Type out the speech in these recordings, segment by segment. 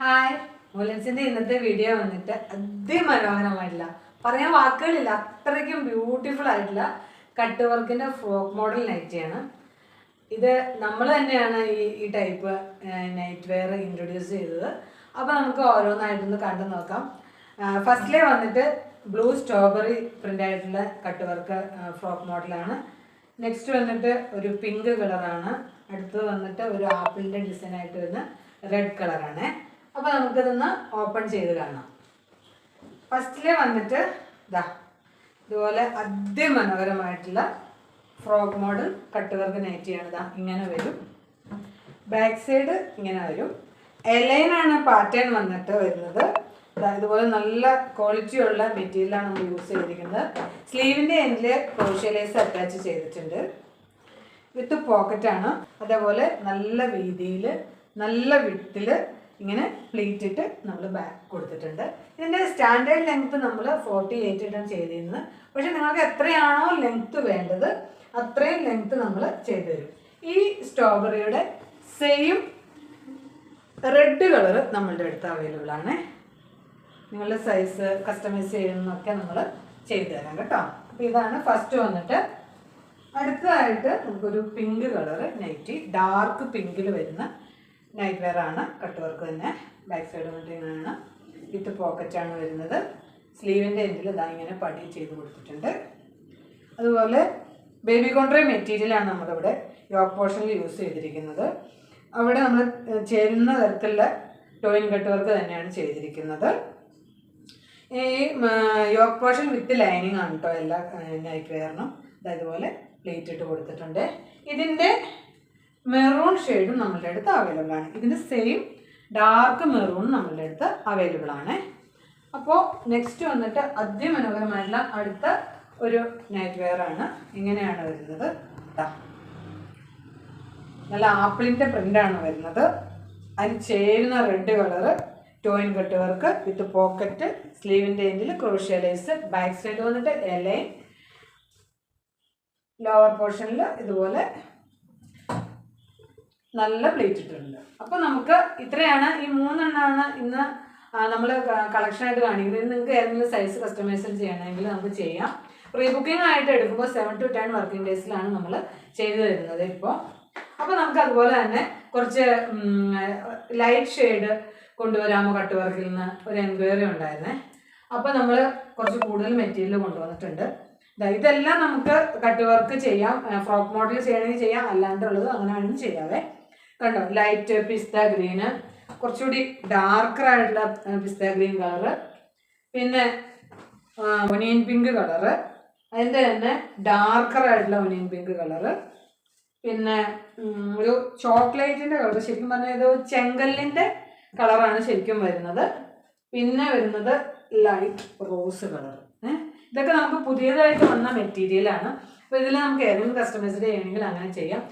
Hi മുലൻസിന്റെ ഇന്നത്തെ video വന്നിട്ട് അതിമനോഹരമായിട്ടില്ല പറയാൻ വാക്കുകളില്ല അത്രയ്ക്കും ബ്യൂട്ടിഫുൾ ആയിട്ടുള്ള കട്ട് വർക്കിന്റെ ഫ്രോക്ക് മോഡൽ നൈറ്റിയാണ് ഇത് നമ്മൾ തന്നെയാണ് ഈ ഈ ടൈപ്പ് നൈറ്റ് വെയർ ഇൻട്രൊഡ്യൂസ് ചെയ്തത്. അപ്പോൾ നമുക്ക് ഓരോന്നായിട്ടൊന്ന് കണ്ടു നോക്കാം. ഫസ്റ്റിലെ വന്നിട്ട് ബ്ലൂ സ്ട്രോബെറി പ്രിന്റ് ആയിട്ടുള്ള കട്ട് വർക്ക് ഫ്രോക്ക് മോഡലാണ് നെക്സ്റ്റ് വന്നിട്ട് ഒരു പിങ്ക് കളറാണ് അടുത്തത് വന്നിട്ട് ഒരു ആപ്പിളിന്റെ ഡിസൈൻ ആയിട്ട് വരുന്ന റെഡ് കളറാണ് അപ്പോൾ നമുക്കിതൊന്ന് ഓപ്പൺ ചെയ്ത് കാണാം. ഫസ്റ്റിലെ വന്നിട്ട് ഇതാ ഇതുപോലെ അതിമനോഹരമായിട്ടുള്ള ഫ്രോക്ക് മോഡൽ കട്ട് വർക്ക് നൈറ്റിയാണ് ഇതാ ഇങ്ങനെ വരും. ബാക്ക് സൈഡ് ഇങ്ങനെ വരും. എലൈനാണ് പാറ്റേൺ വന്നിട്ട് വരുന്നത്. ഇതുപോലെ നല്ല ക്വാളിറ്റി ഉള്ള മെറ്റീരിയലാണ് നമ്മൾ യൂസ് ചെയ്തിരിക്കുന്നത്. സ്ലീവിന്റെ എൻഡിൽ ക്രോഷ്യലൈസ് അറ്റാച്ച് ചെയ്തിട്ടുണ്ട്. വിത്ത് പോക്കറ്റാണ് അതേപോലെ നല്ല വീതിയിൽ നല്ല വിട്ടിൽ ഇങ്ങനെ പ്ലീറ്റ് ഇട്ട് നമ്മൾ ബാക്ക് കൊടുത്തിട്ടുണ്ട്. ഇതിന്റെ സ്റ്റാൻഡേർഡ് ലെങ്ത് നമ്മൾ ഫോർട്ടി എയ്റ്റ് ഇട്ടാണ് ചെയ്തിരുന്നത്. പക്ഷെ നിങ്ങൾക്ക് എത്രയാണോ ലെങ്ത് വേണ്ടത് അത്രയും ലെങ്ത് നമ്മൾ ചെയ്തു തരും. ഈ സ്ട്രോബെറിയുടെ സെയിം റെഡ് കളർ നമ്മളുടെ അടുത്ത് അവൈലബിൾ ആണ്. നിങ്ങളുടെ സൈസ് കസ്റ്റമൈസ് ചെയ്യുന്നതൊക്കെ നമ്മൾ ചെയ്തു തരാം കേട്ടോ. അപ്പോൾ ഇതാണ് ഫസ്റ്റ് വന്നിട്ട്. അടുത്തതായിട്ട് നമുക്കൊരു പിങ്ക് കളർ നൈറ്റി ഡാർക്ക് പിങ്കിൽ വരുന്ന നൈറ്റ് വെയർ ആണ്. കട്ട് വർക്ക് തന്നെ. ബാക്ക് സൈഡ് ഇങ്ങനെയാണ് വിത്ത് പോക്കറ്റാണ് വരുന്നത്. സ്ലീവിന്റെ എൻഡിൽ ഇതാ ഇങ്ങനെ പടി ചെയ്ത് കൊടുത്തിട്ടുണ്ട്. അതുപോലെ ബേബി കോൺട്രേ മെറ്റീരിയലാണ് നമ്മളിവിടെ യോക്ക് പോർഷനിൽ യൂസ് ചെയ്തിരിക്കുന്നത്. അവിടെ നമ്മൾ ചേരുന്ന തരത്തിലുള്ള ടോയിൻ കട്ട് വർക്ക് തന്നെയാണ് ചെയ്തിരിക്കുന്നത്. ഈ യോക്ക് പോർഷൻ വിത്ത് ലൈനിങ് ആണ് കേട്ടോ എല്ലാ നൈറ്റ് വെയറിനും ഇതുപോലെ പ്ലേറ്റ് ഇട്ട് കൊടുത്തിട്ടുണ്ട്. ഇതിന്റെ മെറൂൺ ഷെയ്ഡും നമ്മളുടെ അടുത്ത് അവൈലബിൾ ആണ്. ഇതിന്റെ സെയിം ഡാർക്ക് മെറൂൺ നമ്മളുടെ അടുത്ത് അവൈലബിൾ ആണ്. അപ്പോൾ നെക്സ്റ്റ് വന്നിട്ട് അതിമനോഹരമായിട്ടുള്ള അടുത്ത ഒരു നൈറ്റ് വെയർ ആണ് ഇങ്ങനെയാണ് വരുന്നത്. നല്ല ആപ്പിളിന്റെ പ്രിന്റാണ് വരുന്നത്. അതിന് ചേരുന്ന റെഡ് കളറ് ടോയിൻ കട്ട് വർക്ക് വിത്ത് പോക്കറ്റ് സ്ലീവിന്റെ എൻഡിൽ ക്രോഷ്യലൈസ് ബാക്ക് സൈഡ് വന്നിട്ട് എലൈൻ ലോവർ പോർഷനിൽ ഇതുപോലെ നല്ല പ്ലേറ്റ് ഇട്ടിട്ടുണ്ട്. അപ്പോൾ നമുക്ക് ഇത്രയാണ്. ഈ മൂന്നെണ്ണമാണ് ഇന്ന് നമ്മൾ കളക്ഷനായിട്ട് കാണിക്കുന്നത്. നിങ്ങൾക്ക് ഏതെങ്കിലും സൈസ് കസ്റ്റമൈസ് ചെയ്യണമെങ്കിൽ നമുക്ക് ചെയ്യാം. പ്രീ ബുക്കിംഗ് ആയിട്ട് എടുക്കുമ്പോൾ സെവൻ ടു ടെൻ വർക്കിംഗ് ഡേയ്സിലാണ് നമ്മൾ ചെയ്തു തരുന്നത് ഇപ്പോൾ അപ്പോൾ നമുക്ക് അതുപോലെ തന്നെ കുറച്ച് ലൈറ്റ് ഷെയ്ഡ് കൊണ്ടുവരാമോ കട്ട് വർക്കിൽ നിന്ന്? ഒരു എൻക്വയറി ഉണ്ടായിരുന്നേ. അപ്പോൾ നമ്മൾ കുറച്ച് കൂടുതൽ മെറ്റീരിയൽ കൊണ്ടുവന്നിട്ടുണ്ട്. ഇതെല്ലാം നമുക്ക് കട്ട് വർക്ക് ചെയ്യാം ഫ്രോക്ക് മോഡൽ ചെയ്യണമെങ്കിൽ ചെയ്യാം. അല്ലാണ്ടുള്ളത് അങ്ങനെ വേണമെങ്കിൽ ചെയ്യാവേ. കണ്ടോ? ലൈറ്റ് പിസ്ത ഗ്രീന് കുറച്ചുകൂടി ഡാർക്കർ ആയിട്ടുള്ള പിസ്ത ഗ്രീൻ കളറ് പിന്നെ ഒനിയൻ പിങ്ക് കളറ് അതിന്റെ തന്നെ ഡാർക്കർ ആയിട്ടുള്ള ഒനിയൻ പിങ്ക് കളറ് പിന്നെ ഒരു ചോക്ലേറ്റിന്റെ കളർ ശരിക്കും പറഞ്ഞാൽ ഇത് ചെങ്കല്ലിന്റെ കളറാണ് ശരിക്കും വരുന്നത്. പിന്നെ വരുന്നത് ലൈറ്റ് റോസ് കളർ ഇതൊക്കെ നമുക്ക് പുതിയതായിട്ട് വന്ന മെറ്റീരിയലാണ് അപ്പോൾ ഇതിൽ നമുക്ക് ഏതെങ്കിലും കസ്റ്റമൈസ്ഡ് ചെയ്യണമെങ്കിൽ അങ്ങനെ ചെയ്യാം.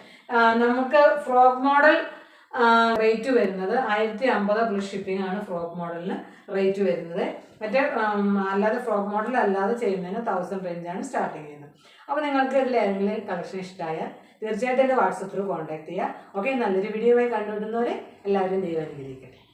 നമുക്ക് ഫ്രോക്ക് മോഡൽ റേറ്റ് വരുന്നത് ആയിരത്തി അമ്പത് പ്ലസ് ഷിപ്പിംഗ് ആണ് ഫ്രോക്ക് മോഡലിന് റേറ്റ് വരുന്നത്. മറ്റേ അല്ലാതെ ഫ്രോക്ക് മോഡൽ അല്ലാതെ ചെയ്യുന്നതിന് തൗസൻഡ് റേഞ്ചാണ് സ്റ്റാർട്ടിങ് ചെയ്യുന്നത് അപ്പോൾ നിങ്ങൾക്ക് ഇതിൽ ഏതെങ്കിലും കളക്ഷൻ ഇഷ്ടമായാൽ തീർച്ചയായിട്ടും എന്റെ വാട്സപ്പ് ത്രൂ കോൺടാക്ട് ചെയ്യുക ഓക്കെ നല്ലൊരു വീഡിയോ ആയി കണ്ടുവിടുന്നവരെ എല്ലാവരും ദൈവം അനുഗ്രഹിക്കട്ടെ.